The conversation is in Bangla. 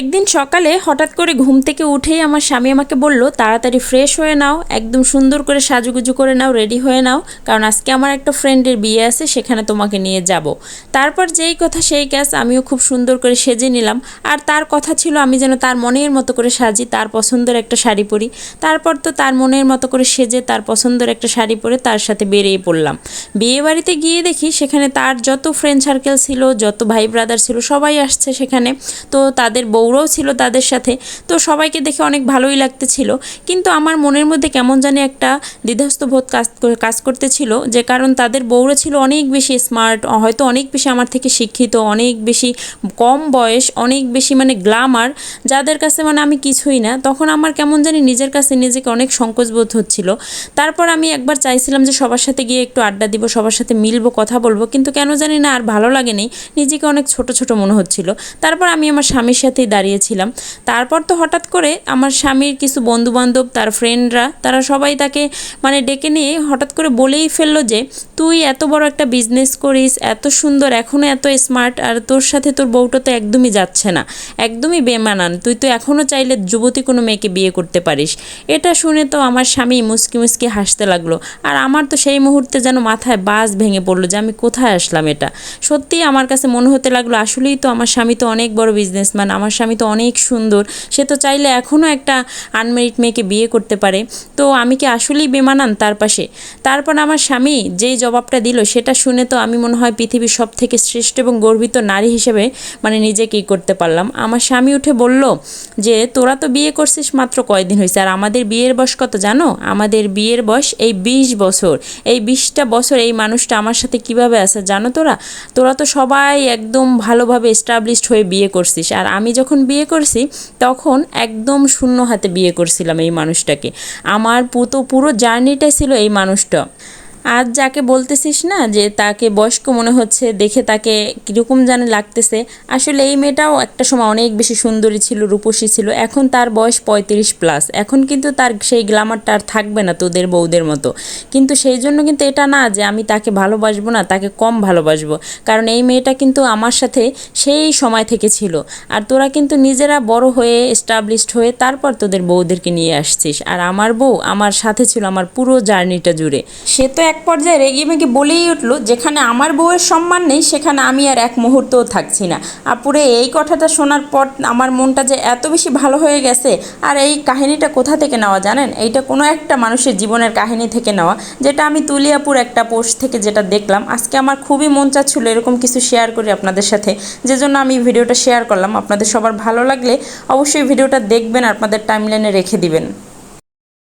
একদিন সকালে হঠাৎ করে ঘুম থেকে উঠেই আমার স্বামী আমাকে বলল, তাড়াতাড়ি ফ্রেশ হয়ে নাও, একদম সুন্দর করে সাজুগুজু করে নাও রেডি হয়ে নাও, কারণ আজকে আমার একটা ফ্রেন্ডের বিয়ে আছে, সেখানে তোমাকে নিয়ে যাব। তারপর যেই কথা সেই কাজ আমিও খুব সুন্দর করে সেজে নিলাম। আর তার কথা ছিল, আমি যেন তার মনের মতো করে সাজি, তার পছন্দের একটা শাড়ি পরি। তারপর তো তার মনের মতো করে সেজে, তার পছন্দের একটা শাড়ি পরে তার সাথে বেরিয়ে পড়লাম। বিয়ে বাড়িতে গিয়ে দেখি সেখানে তার যত ফ্রেন্ড সার্কেল ছিল, যত ভাই ব্রাদার ছিল, সবাই আসছে সেখানে। তো তাদের বউরাও ছিল তাদের সাথে। তো সবাইকে দেখে অনেক ভালোই লাগতেছিল। কিন্তু আমার মনের মধ্যে কেমন জানি একটা দ্বিধাস্ত বোধ কাজ কাজ করতেছিল যে কারণ তাদের বউরা ছিল অনেক বেশি স্মার্ট হয়তো অনেক বেশি আমার থেকে শিক্ষিত, অনেক বেশি কম বয়স, অনেক বেশি মানে গ্লামার যাদের কাছে মানে আমি কিছুই না, তখন আমার কেমন জানি নিজের কাছে নিজেকে অনেক সংকোচ বোধ হচ্ছিল। তারপর আমি একবার চাইছিলাম যে সবার সাথে গিয়ে একটু আড্ডা দিব, সবার সাথে মিলবো, কথা বলব, কিন্তু কেন জানি না আর ভালো লাগেনি, নিজেকে অনেক ছোট ছোট মনে হচ্ছিল। তারপর আমি আমার স্বামীর সাথেই দাঁড়িয়েছিলাম। তারপর তো হঠাৎ করে আমার স্বামীর কিছু বন্ধু বান্ধব তার ফ্রেন্ডরা তারা সবাই তাকে মানে ডেকে নিয়ে হঠাৎ করে বলেই ফেলল যে, তুই এত বড় একটা বিজনেস করিস, এত সুন্দর এখনও এত স্মার্ট আর তোর সাথে তোর বউটা তো একদমই যাচ্ছে না, একদমই বেমানান। তুই তো এখনও চাইলে যুবতী কোনো মেয়েকে বিয়ে করতে পারিস। এটা শুনে তো আমার স্বামী মুসকি মুসকি হাসতে লাগল। আর আমার তো সেই মুহূর্তে যেন মাথায় বাস ভেঙে পড়ল যে, আমি কোথায় আসলাম এটা? সত্যিই আমার কাছে মনে হতে লাগল, আসলেই তো আমার স্বামী তো অনেক বড় বিজনেসম্যান আমার স্বামী তো অনেক সুন্দর। সে তো চাইলে এখনও একটা আনমেরিড মেয়েকে বিয়ে করতে পারে। তো আমি কি আসলেই বেমানান তার পাশে? তারপর আমার স্বামী যেই জবাবটা দিল সেটা শুনে তো আমি মনে হয় পৃথিবীর সব থেকে শ্রেষ্ঠ এবং গর্বিত নারী হিসেবে মানে নিজেকেই করতে পারলাম। আমার স্বামী উঠে বলল যে, তোরা তো বিয়ে করছিস মাত্র কয়দিন হয়েছে আর আমাদের বিয়ের বয়স কত জানো? আমাদের বিয়ের বয়স এই বিশ বছর। এই বিশটা বছর এই মানুষটা আমার সাথে কীভাবে আছে জানো তোরা? তোরা তো সবাই একদম ভালোভাবে এস্টাবলিশড হয়ে বিয়ে করছিস, আর আমি যখন বিয়ে করছি, তখন একদম শূন্য হাতে বিয়ে করছিলাম এই মানুষটাকে। আমার পুতো পুরো জার্নিটা ছিল এই মানুষটা। আজ যাকে বলতেছিস না যে তাকে বয়স্ক মনে হচ্ছে, দেখে তাকে কীরকম যেন লাগতেছে। আসলে এই মেয়েটাও একটা সময় অনেক বেশি সুন্দরী ছিল, রূপসী ছিল। এখন তার বয়স পঁয়ত্রিশ প্লাস এখন কিন্তু তার সেই গ্লামারটা আর থাকবে না তোদের বউদের মতো। কিন্তু সেই জন্য কিন্তু এটা না যে আমি তাকে ভালোবাসবো না, তাকে কম ভালোবাসবো। কারণ এই মেয়েটা কিন্তু আমার সাথে সেই সময় থেকে ছিল। আর তোরা কিন্তু নিজেরা বড় হয়ে এস্টাবলিশড হয়ে তারপর তোদের বউদেরকে নিয়ে আসছিস। আর আমার বউ আমার সাথে ছিল আমার পুরো জার্নিটা জুড়ে। সে তো এক পর্যায়ে রেগে মেগে বলেই উঠল, যেখানে আমার বউয়ের সম্মান নেই, সেখানে আমি আর এক মুহূর্তও থাকছি না। আপুরে, এই কথাটা শোনার পর আমার মনটা যে এত বেশি ভালো হয়ে গেছে, আর এই কাহিনীটা কোথা থেকে নেওয়া জানেন? এইটা কোনো একটা মানুষের জীবনের কাহিনী থেকে নেওয়া, যেটা আমি তুলিয়াপুর একটা পোস্ট থেকে যেটা দেখলাম। আজকে আমার খুবই মন চাচ্ছিল এরকম কিছু শেয়ার করি আপনাদের সাথে। যে জন্য আমি ভিডিওটা শেয়ার করলাম। আপনাদের সবার ভালো লাগলে অবশ্যই ভিডিওটা দেখবেন, আপনাদের টাইমলাইনে রেখে দিবেন।